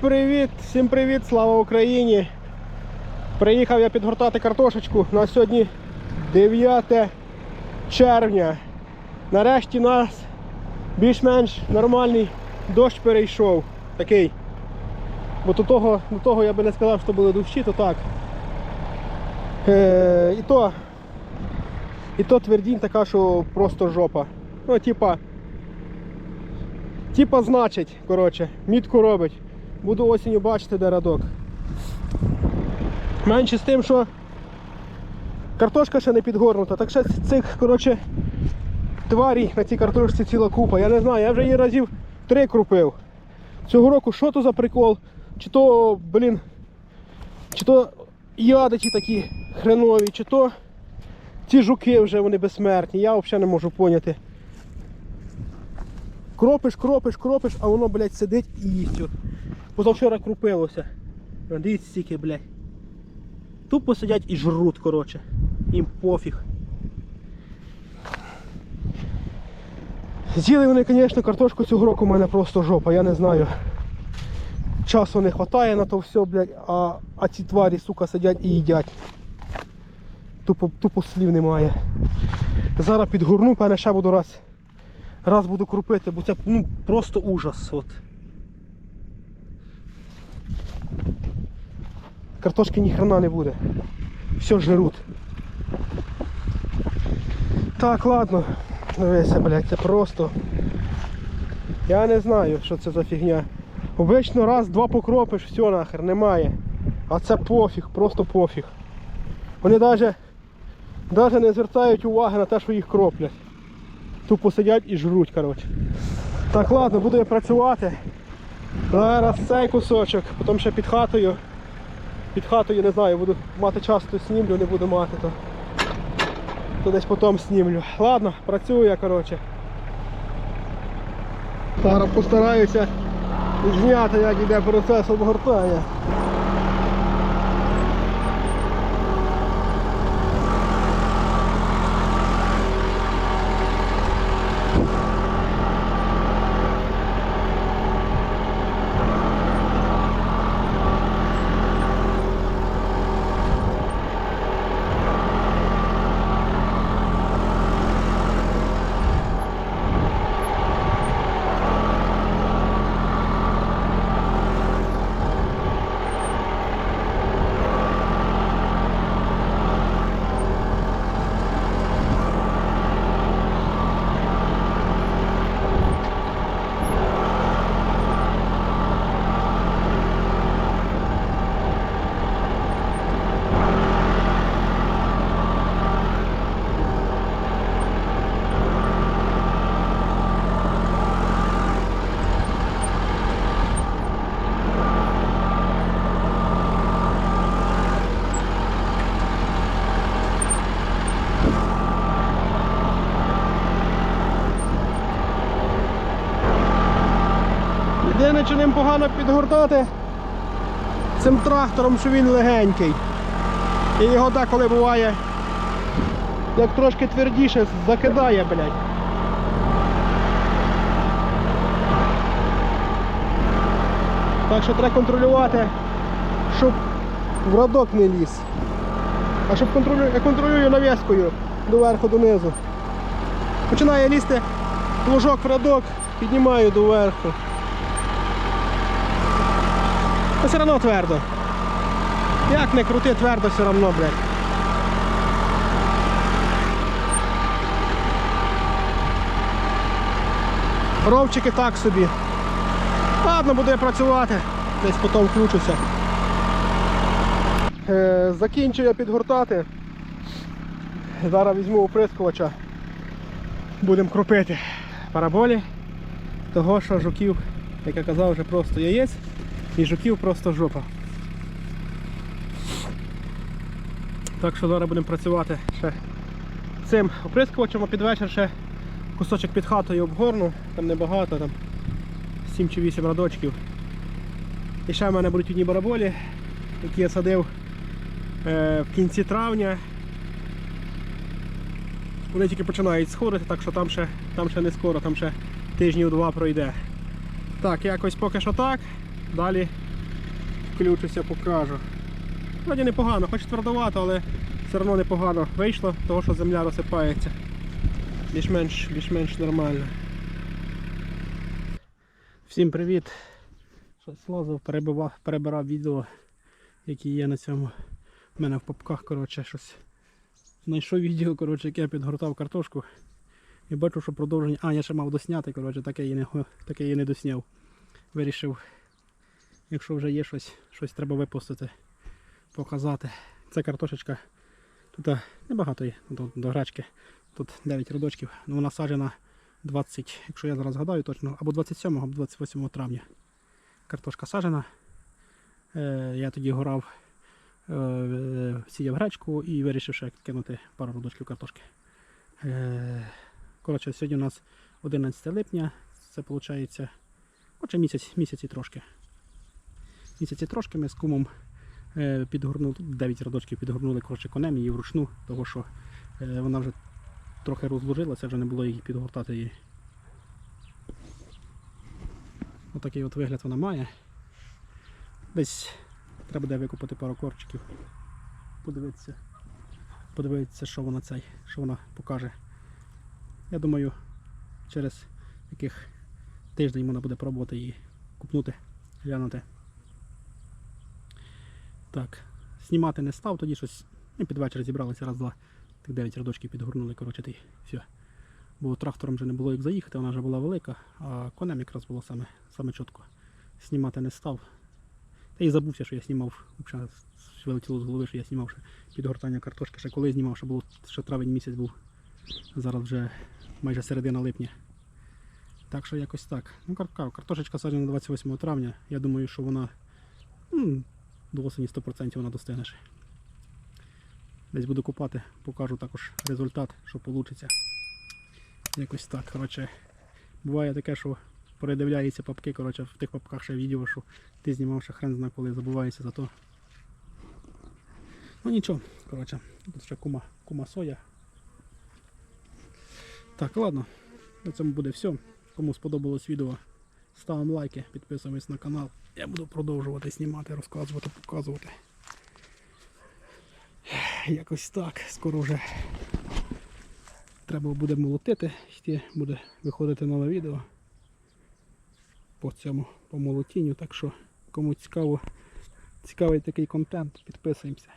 Привіт, всім привіт, слава Україні! Приїхав я підгортати картошечку. На сьогодні 9 червня. Нарешті нас більш-менш нормальний дощ перейшов. Такий. Бо до того, до того я би не сказав, що були дощі, то так. Е, і то. І то твердінь така, що просто жопа. Ну, типа. Типа значить, коротше, мітку робить. Буду осінню бачити, де радок. Менше з тим, що картошка ще не підгорнута. Так ще цих, коротше, тварій на цій картошці ціла купа. Я не знаю, я вже її разів три крупив. Цього року що то за прикол? Чи то, блін, чи то ядичі такі хренові, чи то ці жуки вже вони безсмертні. Я взагалі не можу поняти. Кропиш, кропиш, кропиш, а воно, блядь, сидить і їсть. Позавчора крупилося. Дивіться стільки, блядь. Тупо сидять і жруть, коротше. Їм пофіг. З'їли вони, звісно, картошку цього року у мене просто жопа, я не знаю. Часу не вистачає на то все, блядь, а, а ці тварі, сука, сидять і їдять. Тупо, тупо слів немає. Зараз підгорну, певне, ще буду раз раз буду крупити, бо це ну, просто ужас. От. Картошки ні хрена не буде. Все жируть. Так, ладно. Дивися, блядь, це просто. Я не знаю, що це за фігня. Обично раз-два покропиш, все нахер, немає. А це пофіг, просто пофіг. Вони навіть, навіть не звертають уваги на те, що їх кроплять. Тупо сидять і жруть, коротше. Так, ладно, буду я працювати. Зараз цей кусочок, потім ще під хатою. Під хатою не знаю, буду мати час, то снімлю, не буду мати, то, то десь потім снімлю. Ладно, працюю я, коротше. Зараз постараюся зняти, як йде процес обгортання. Єдине, чи ним погано підгортати цим трактором, що він легенький. І його деколи буває, як трошки твердіше, закидає, блядь. Так що треба контролювати, щоб в радок не ліз. А щоб контролюю, я контролюю навіскою доверху донизу. Починає лізти ложок в радок, піднімаю доверху. Та все одно твердо. Як не крути, твердо все одно, блядь. Ровчики так собі. Ладно, буду я працювати. Десь потім включуся. Е, закінчую я підгортати. Зараз візьму оприскувача. Будемо кропити параболі. Того, що жуків, як я казав, вже просто яєць. І жуків просто жопа. Так що зараз будемо працювати ще цим оприскувачем, а під вечір ще кусочок під хатою обгорну, там небагато, там 7 чи 8 радочків. І ще в мене будуть одні бараболі, які я садив е, в кінці травня. Вони тільки починають сходити, так що там ще, там ще не скоро, там ще тижнів два пройде. Так, якось поки що так. Далі включуся, покажу. Вроді непогано, хоч твердовато, але все одно непогано вийшло, того що земля розсипається. Більш-менш, більш-менш нормально. Всім привіт! Щось лазив, перебивав, перебирав відео, які є на цьому. У мене в попках, коротше, щось. Знайшов відео, коротше, яке я підгортав картошку. І бачу, що продовження. А, я ще мав досняти, коротше, таке і не, таке і не досняв. Вирішив, якщо вже є щось, щось треба випустити, показати. Це картошечка. Тут небагато є до, до грачки. Тут 9 родочків. Ну, вона саджена 20, якщо я зараз згадаю точно, або 27, або 28 травня. Картошка саджена. Е, я тоді горав, е, сіяв гречку і вирішив ще кинути пару родочків картошки. Е, коротше, сьогодні у нас 11 липня, це виходить, отже, місяць, місяць і трошки. Місяць і трошки ми з кумом е, підгорнули, тут 9 родочків підгорнули коротше, конем її вручну, тому що е, вона вже трохи розложилася, вже не було її підгортати її. Отакий от вигляд вона має. Десь треба буде викупити пару корчиків. Подивитися. Подивитися, що вона цей, що вона покаже. Я думаю, через яких тиждень можна буде пробувати її купнути, глянути. Так, знімати не став, тоді щось. Ну, під вечір зібралися раз-два. Тих 9 рядочків підгорнули, коротше, й все. Бо трактором вже не було як заїхати, вона вже була велика, а конем якраз було саме, саме чітко. Знімати не став. Та й забувся, що я знімав, взагалі вилетіло з голови, що я знімав ще підгортання картошки. Ще коли знімав, ще було ще травень місяць був. Зараз вже майже середина липня. Так що якось так. Ну, картошечка саджена 28 травня. Я думаю, що вона м, до осені 100% вона достигне. ще. Десь буду купати, покажу також результат, що вийде. Якось так. Коротше, буває таке, що передивляються папки, коротше, в тих папках ще відео, що ти знімав ще хрен зна коли забуваєшся за то. Ну нічого, коротше, тут ще кума, кума соя. Так, ладно, на цьому буде все. Кому сподобалось відео, ставимо лайки, підписуємось на канал. Я буду продовжувати знімати, розказувати, показувати. Якось так, скоро вже треба буде молотити, йти, буде виходити нове відео по цьому, по молотінню. Так що, кому цікаво, цікавий такий контент, підписуємося.